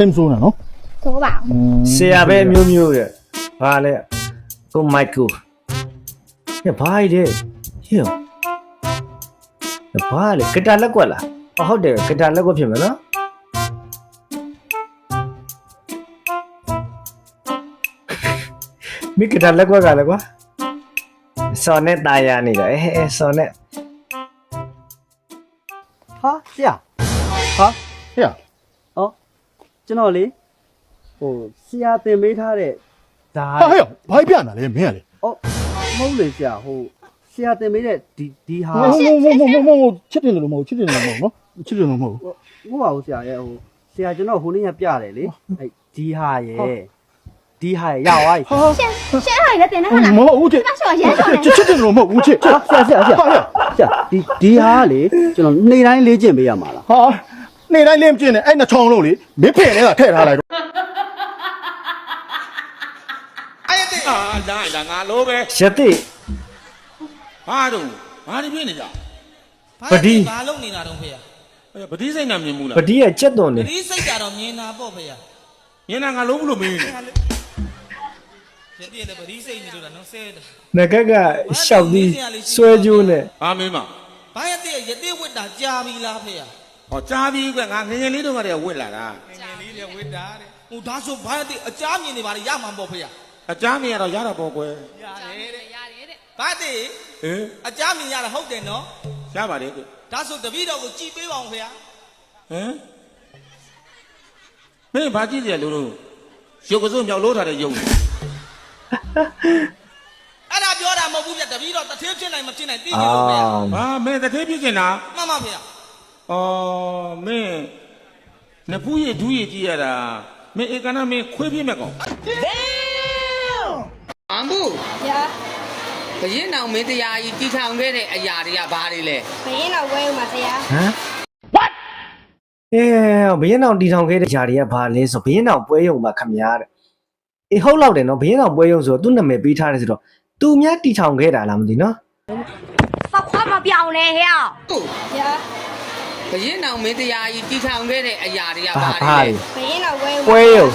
စိတ်မဆိုးနဲ့နော် ဆိုပါအောင် ဆရာပဲအမျိုးမျိုးတဲ့ဘာလဲကိုမိုက်ကိုဟဲ့ဘာလဲဟဲ့ဘာလဲဂီတာလက်ကွက်လားအဟုတ်တယ်ဂီတာလက်ကွက်ဖြစ်မယ်နော်မိဂီတာလက်ကွက်ကလည်းကွာစော်နဲ့ตายရနေတာအဲအဲစော်နဲ့ ဟာဆရာ ဟဲ့ ဩ ကျွန်တော်လေဟိုဆရာသင်ပေးထားတဲ့ဒါဟာဟဲ့ဘာပြနာလဲမင်းကလေဩမဟုတ်လေဆရာဟိုဆရာသင်ပေးတဲ့ဒီဒီဟာဟိုဟိုဟိုဟိုဟိုဟိုချစ်တယ်လို့မဟုတ်ချစ်တယ်လို့မဟုတ်နော်ချစ်တယ်လို့မဟုတ်ဟုတ်ပါဘူးဆရာရဲ့ဟိုဆရာကျွန်တော်ဟိုနေ့ကပြတယ်လေအဲ့ဒီဟာရဲ့ဒီဟာရဲ့ရပါပြီဟာရှင်းရှင်းဟာလည်းတင်နေဟုတ်လားမဟုတ်ဘူးချစ်မဆော်ရဲဆော်နေချစ်တယ်လို့မဟုတ်ဘူးချစ်ဆရာဆရာဆရာဆရာဟာဟဲ့ဆရာဒီဒီဟာကလေကျွန်တော်နေ့တိုင်းလေ့ကျင့်ပေးရမှာလားဟာ နေတိုင်းလင်းကျင်းနေအဲ့နှချောင်းလုံးလေမင်းဖင်နေတာထည့်ထားလိုက်တော့အာလာလာငါလိုပဲရတိဘာတော့ဘာတွေဖြစ်နေကြပတိဘာလုပ်နေတာတော့ဖေရအဲ့ပတိစိတ်နာမြင်မှုလားပတိရဲ့ကြက်သွန်ပနေတိစိတ်ကြတော့မြင်တာပေါ့ဖေရမြင်တာငါလုံးဘူးလို့မင်းနေရပြည့်လေပတိစိတ်နေလို့လားနော်ဆဲတာငကက်ကရှောက်ပြီးဆွဲကြိုးနဲ့ဘာမင်းမဘာရတဲ့ရတဲ့ဝတ်တာကြာပြီလားဖေရ ဟောကြားပြီးကွငါငငယ်လေးတော့ကတည်းကဝစ်လာတာငယ်လေးလေဝတ်တာတဲ့ဟိုဒါဆိုဘာရတဲ့အကြာမြင်နေပါလေရမှာပေါ့ဖေရအကြားမြင်ရတော့ရတာပေါ့ကွယ်ရတယ်တဲ့ရတယ်တဲ့ဘာတဲ့ဟင်အကြာမြင်ရတာဟုတ်တယ်နော်ရပါတယ်ကွဒါဆိုတပည့်တော်ကိုကြည်ပေးပါအောင်ဖေရဟမ်မင်းဘာကြည့်ကြလို့လို့ရုပ်ကစုံမြောက်လို့ထားတဲ့ရုပ်အဲ့ဒါပြောတာမဟုတ်ဘူးဗျတပည့်တော်တထေးဖြစ်နိုင်မဖြစ်နိုင်သိနေအာလို့ဖေရဘာမင်းတသေးပြစ်နေတာမှန်ပါဖေရ အော်မင်းနဖူးရဒူးရကြည့်ရတာမင်းဧကနာမင်းခွေးပြင်းမဲ့ကောင်အမ်ဘူရာဘရင်အောင်မင်းတရားကြီးတီထောင်ခဲ့တဲ့အရာတွေကဘာတွေလဲဘယ်ရင်တော့ဝဲဦးမှာဆရာဟမ် what အဲဘရင်အောင်တီထောင်ခဲ့တဲ့ຢာတွေကဘာလဲဆိုဘရင်အောင်ပွဲရုံမှာခမရားတဲ့အေးဟုတ်လောက်တယ်နော်ဘရင်အောင်ပွဲရုံဆိုတော့သူ့နာမည်ပေးထားတယ်ဆိုတော့သူများတီထောင်ခဲ့တာလားမသိနော်စောက်ခွားမပြောင်းနဲ့ဟဲ့ဟုတ်ရာ ဘရင်အောင်မင်းတရားကြီးတီထောင်ခဲ့တဲ့အရာတွေက ဘာ ဘာတွေ ဘာ လဲ လဲ ဘယ်ရင်တော့ဝဲဦး ပွဲရုံ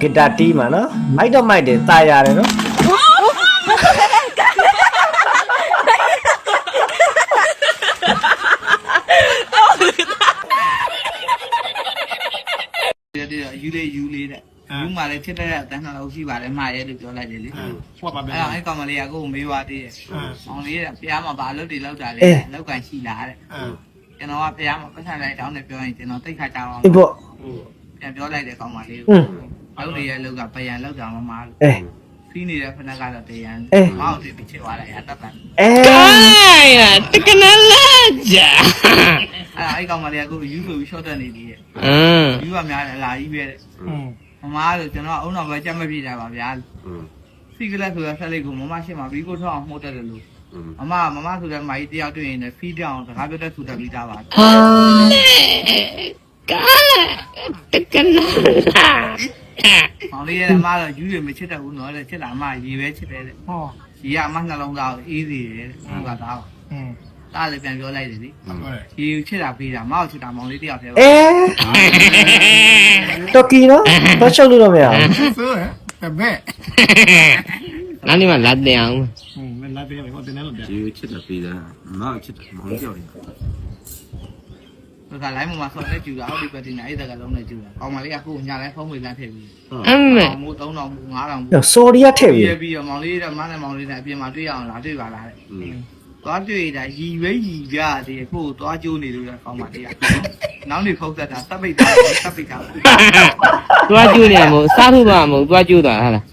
ဂီတာတီးမှာနော်မိုက်တော့မိုက်တယ်ตายရတယ်နော် တဲ့တဲ့ယူလေးယူလေးတဲ့ ဘူးမှလည်းဖြစ်တဲ့အတန်းနှလုံးရှိပါတယ်မှားရဲ့လို့ပြောလိုက်တယ်လေဟုတ်ပါဗျာအဲ့တော့အဲ့ကောင်မလေးကကိုကိုမေးသွားသေးတယ်အောင်လေးကဖះမှာဘာလုပ်တွေလောက်တာလဲလောက်ကန်ရှိလားတဲ့ကျွန်တော်ကဖះမှာပတ်စံလိုက်တောင်းတယ်ပြောရင်ကျွန်တော်တိတ်ခါကြအောင်ပေါ့ပြန်ပြောလိုက်တယ်ကောင်မလေးကိုလုပ်တွေရဲ့လောက်ကပယံလောက်တာမမှားလို့အဲခင်းနေတဲ့ဖက်ကတော့တရံမောက်တွေပြချစ်သွားတယ်အတပ်ပန်အဲတကနလာကြာအဲအဲ့ကောင်မလေးကကိုယူဆိုပြီး short တက်နေသေးတယ်အင်းယူကများတယ်လာကြီးပဲတဲ့ မမဆိုကျွန်တော်အုံနောက်ပဲကြက်မပြေတာပါဗျာစီကလက်ဆိုတဲ့ဆက်လေးကိုမမရှိမှဘီကိုထောက်အောင်မှုတ်တယ်လို့မမမမဆိုတဲ့မာကြီးတယောက်တွေ့ရင်လည်းဖီးပြောင်းစကားပြောတဲ့သူတက်ပြီးသားပါဟာကာတကနလာ။မောင်လေးရဲ့အမတော့ယူရမချစ်တတ်ဘူးနော်တဲ့ချစ်တာအမရေပဲချစ်တယ်တဲ့။ဟောရေကအမနှလုံးသားကိုအေးစီတယ်တဲ့။ဟုတ်ကဲ့သား။อืม သားလည်းပြန်ပြောလိုက်တယ်လေ။ရေချစ်တာပေးတာမောက်ချစ်တာမောင်လေးတယောက်တည်းပဲအဲတော်ကီနော်တော့ရှုပ်လို့တော့မရဘူးနားနေမှာလာတဲ့အောင်ဒီချစ်တာပေးတာငါချစ်တာမောင်ကြောက်တယ်။ဒါကလိုင်းမမဆော်နဲ့ကျူတာဟုတ်ဒီပဲတင်နေအဲ့ဒါကလုံးနဲ့ကျူတာ။ကောင်မလေးကကိုညာလဲဖုံးဝေလန်းထည့်ပြီးအမေ။မိုး3000မိုး9000မိုးဆော်ရီယာထည့်ပြီပြီးပြီးတော့မောင်လေးတဲ့မနဲ့မောင်လေးနဲ့အပြင်မှာတွေ့ရအောင်လာတွေ့ပါလားတဲ့။ သွားတွေ့တာရီဝဲရီကြတယ်ကိုသွားကျိုးနေလို့ကောင်မလေးက။နောက်နေဖုတ်သက်တာတပ်ပိတ်တာတပ်ပိတ်တာတွားကျိုးနေမှာမဟုတ်စားဖို့ပါမဟုတ်တွားကျိုးတာဟာလား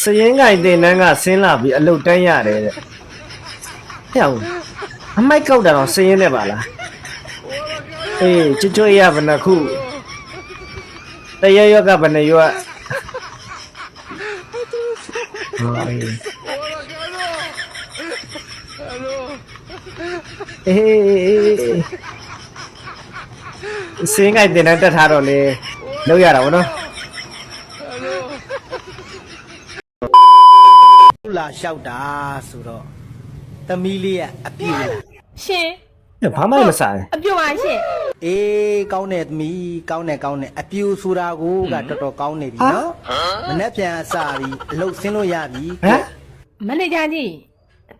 စရင်ငိုင်တင်တန်းကဆင်းလာပြီးအလုတ်တန်းရတယ်တဲ့ဟဲ့အောင်အမိုက်ကောက်တာတော့စရင်နဲ့ပါလားအေးချွတ်ချွတ်ရဘယ်နှခုတရရွက်ကဘယ်နှရွက်ဟော အေးအေးစင်းငိုင်တင်တန်းတက်ထားတော့လေလောက်ရတာဗောနော်လာလျှောက်တာဆိုတော့သမီးလေးရဲ့အပြည့်လားရှင်။ ဘာမှမဆိုင်အပြုံပါရှင်အေးကောင်းတယ်သမီးကောင်းတယ်ကောင်းတယ်အပြူဆိုတာကိုကတော်တော်ကောင်းနေပြီနော်မနေ့ပြန်အစာပြီအလုတ်ဆင်းလို့ရပြီ။ဟမ်မန်နေဂျာကြီး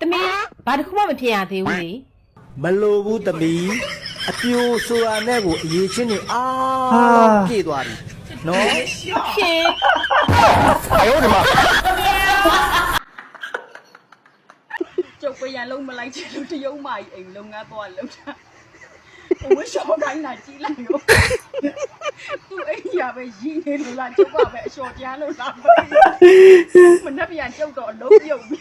တမင်းဘာတစ်ခုမှမဖြစ်ရသေးဘူးလေမလိုဘူးသမီးအပြူဆိုတာနဲ့ကိုအရေးချင်းနေအားဟာလုံးပြည့်သွားပြီနော်ရှင်ကျုပ်ပ ရန်လုံးမလိုက်ချင်လို့တရုံးမကြီးအိမ်လုံငန်းသွားလုံတာဝှရှောင်းတိုင်းလာကြည့်လိုက်ရောသူအိမ်ရပဲရင်းနေလို့လားကျုပ်ကပဲအလျှော်ပြန်လို့လားမနေ့ပြန်ကျုပ်တော့အလုံးပြုတ်ပြီ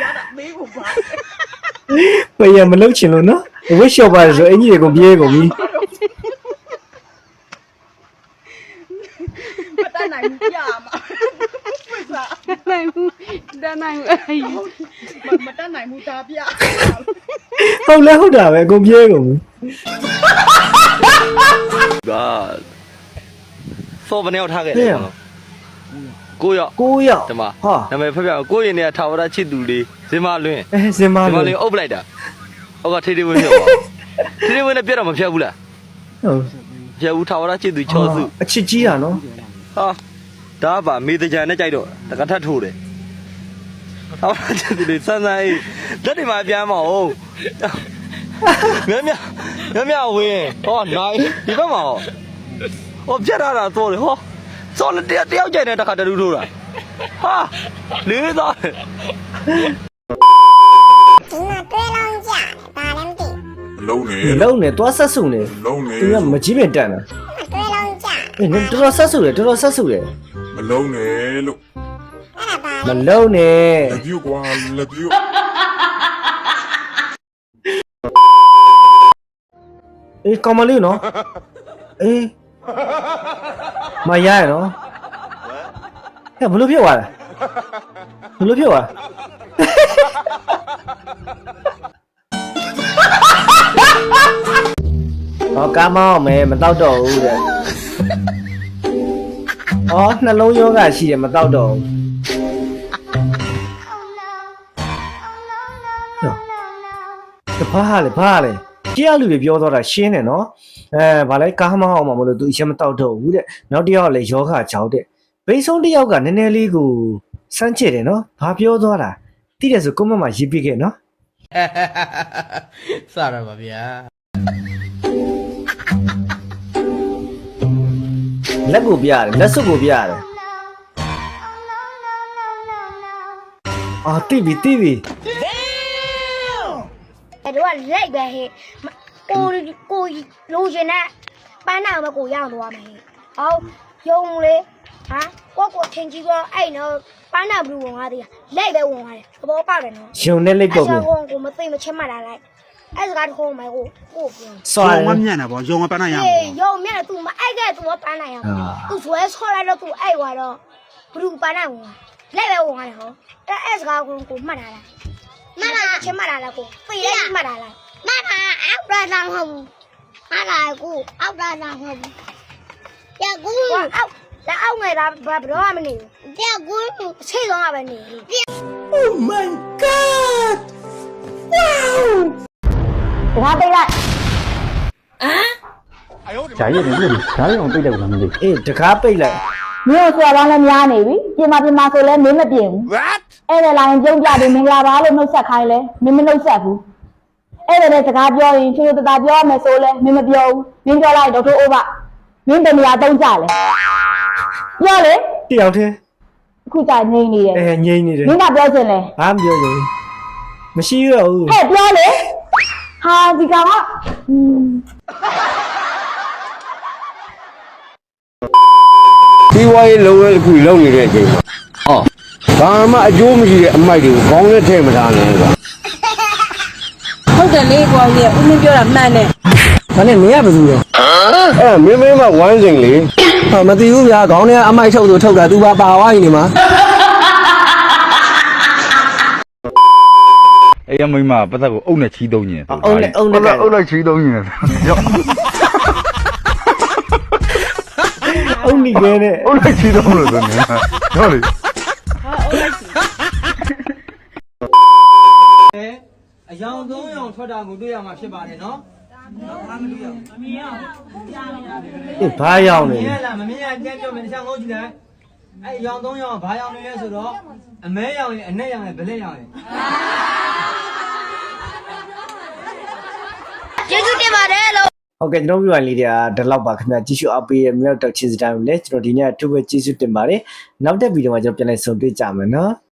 ရတာမေးဖို့ပါ။ဘယ်ရမလုပ်ချင်လို့နော်။ဝစ်ရှော့ပါဆိုအင်ကြီးတွေကုန်ပြေးကုန်ပြီမတတ်နိုင်ဘူးပြမှာဖွင့်စား နိုင်ဘူးတန်းနိုင်ဘူးအေးမတတ်နိုင်ဘူးဒါပြ။ဟုတ်လဲဟုတ်တာပဲအကုန်ပြေးကုန်ပြီကစောဘယ်နှစ်ယောက်ထားခဲ့။လဲဟဲ့ကျွန်တော်ကိုယောက်ကိုယောက်ဒီမှာဟာနာမည်ဖက်ပြအောင်ကိုရင်နဲ့ထာဝရချစ်သူလေးဇင်မလွင်အဲစင်မဇင်မလို့လွင်အုပ်ပလိုက်တာဟုတ်ကထေးထေးဝင်းဖြတ်ပါထေးထေးဝင်းနဲ့ပြတ်တော့မဖြတ်ဘူးလားဟုတ်ဖြတ်ဘူးထာဝရချစ်သူချောစုအချစ်ကြီးတာနော်ဟာ ဒါကပါမေတကြံနဲ့ကြိုက်တော့တကထပ်ထိုးတယ်ထာဝရချစ်သူလေးစမ်းစမ်းအေးလက်တွေမှာပြန်မအောင်မြတ်မြတ်မြတ်မြတ်ဝင်းဟောနိုင်ဒီဘက်မှာဟောဟောပြတ်ရတာတော့လေဟောစောလက်တယောက်တယောက်ကြိုက်တဲ့တခါတလူထိုးတာဟာလေးသားတယ်လုံးနေ။လုံးနေသွားဆက်စုနေလုံးနေ။သူကမကြီးပင်တန်တာ။အေးနင်တော်တော်ဆက်စုတယ်တော်တော်ဆက်စုတယ် မလုံးနေလို့။မလုံးနဲ့လက်ပြုတ်ကွာလက်ပြုတ်။အေးကောင်မလေးနော်။အေးမရရနော်။ဟဲ့ဘလို့ဖြစ်သွားလဲ။ဘလို့ဖြစ်သွား။ဟောကားမောင်းမယ်မတော့တော့ဘူးတဲ့။ အော်နှလုံးယောဂရှိတယ်မတော့တော့ဘူး။တဖားလေဘာလေကြည့်ရလူတွေပြောတော့တာရှင်းတယ်နော်အဲဘာလဲကားမောင်းအောင်မလို့သူအရင်မတော့တော့ဘူးတဲ့နောက်တစ်ယောက်ကလည်းယောဂကြောက်တဲ့ဘိန်းဆုံးတစ်ယောက်ကနည်းနည်းလေးကိုစမ်းချစ်တယ်နော်ဘာပြောသွားတာတိတယ်ဆိုကွန်မန့်မှာရေးပြခဲ့နော်စရပါဗျာ လက်ကိုပြရတယ်လက်စွပ်ကိုပြရတယ်အာတိပြီတိပြီအဲ့တော့လိုက်ပဲဟဲ့ကိုကိုလိုချင်တဲ့ပန်းနာမကိုရအောင်သွားမယ်ဟဲ့ဟောယုံလေဟာကိုကိုထင်ကြီးတော့အဲ့နော်ပန်းနာဘူးဝင်သွားသေးတာလိုက်ပဲဝင်သွားတယ်သဘောပေါက်တယ်နော်ယုံနဲ့လိပ်ပုတ်အဲ့ပြီဆိုကိုကိုမသိမချင်းမှတ်လာလိုက် အဲ့စကားတစ်ခုမှကိုကိုပြောစွာတယ်ညံ့တာဗောရုံမပန်းနိုင်ရအေးယုံမြတ်သူမအိုက်ကဲသူမပန်းနိုင်ရဘူးသူဆွဲဆော်လိုက်တော့သူအိုက်သွားတော့ဘူးပန်းနိုင်ဝင်လိုက်ပဲဝင်သွားတယ်ဟောအဲ့အဲ့စကားကိုကိုမှတ်လာလိုက်မှတ်လာချင်းမှတ်လာလိုက်ကိုသိလိုက်မှတ်လာလိုက်မှတ်လာအောက်တာတော့မဟုတ်ဘူးမှတ်လာကိုအောက်တာတော့မဟုတ်ဘူးကြကူအောက်လက်အောက်ငယ်တာဘာဘရောမနေဘူးကြကူအချိန်ဆုံးကပဲနေလို့ Oh my god wow ဘာပိတ်လိုက်ဂျာရည်တယ်လို့ဂျာရည်အောင်ပြိတ်တယ်လားမသိအေးတကားပိတ်လိုက်မင်းဆရာပေါင်းလည်းများနေပြီပြင်မာပြင်မာဆိုလဲမင်းမပြင်ဘူး what အဲ့ဒါလိုင်းကြုံကြတယ်မင်္ဂလာပါလို့နှုတ်ဆက်ခိုင်းလဲမင်းမနှုတ်ဆက်ဘူးအဲ့ဒါနဲ့စကားပြောရင်ချွေတတာပြောရမယ်ဆိုလဲမင်းမပြောဘူးမင်းပြောလိုက်တော့ထိုးအိုးပါမင်းဘယ်နေရာတုံးကြလဲပြောလေတယောက်တည်းအခုကြာငိမ့်နေတယ်အဲငိမ့်နေတယ်မင်းကပြောချင်လဲဘာမပြောလို့မရှိတော့ဘူးဟဲ့ပြောလေ ဟာဒီကောင်ကอืม ဒီဝါရေးလုံးဝတစ်ခုလုံးနေတဲ့အချိန်မှာဟောဘာမှအကျိုးမရှိတဲ့အမိုက်တွေကိုခေါင်းနဲ့ထည့်မထားနဲ့ကွာ ဟုတ်တယ်လေကွာကြီးဦးမင်းပြောတာမှန်တယ် ဒါနဲ့မင်းကဘယ်သူလဲ အဲ့ဒါမင်းမင်းမဝမ်းစင်လေ ဟာမသိဘူးဗျာခေါင်းထဲအမိုက်ထုတ်ဆိုထုတ်တာ तू ပါပါဝိုင်းနေမှာ အဲ့ရမိမပတ်သက်ကိုအုပ်နဲ့ချီးသုံးညင် အုံနဲ့အုံနဲ့အုပ်နဲ့ချီးသုံးညင်ရောအုံနီခဲနဲ့အုပ်နဲ့ချီးသုံးလို့ဆိုနေဟုတ်လေအယောင်သုံးယောင်ထွက်တာကိုတွေ့ရမှာဖြစ်ပါတယ်နော်အေးဘာရောက်နေမြင်လဲရလားမမြင်ရကြမ်းပြောမယ်တခြားငုံကြည့်လိုက်အဲ့အယောင်သုံးယောင်ဘာယောင်နေလဲဆိုတော့အမဲယောင်ရင်အနဲ့ယောင်ရင်ဗလက်ယောင်ရင် ကျေးဇူးတင်ပါတယ်လို့ဟုတ်ကဲ့ကျွန်တော်ပြောရလေးတွေကဒီလောက်ပါခင်ဗျာကြည့်ရှုအားပေးရမြောက်တော့ချင်းစတိုင်းကိုလည်းကျွန်တော်ဒီနေ့အထူးပဲကျေးဇူးတင်ပါတယ်နောက်တဲ့ဗီဒီယိုမှာကျွန်တော်ပြန်လည်ဆုံတွေ့ကြမယ်နော်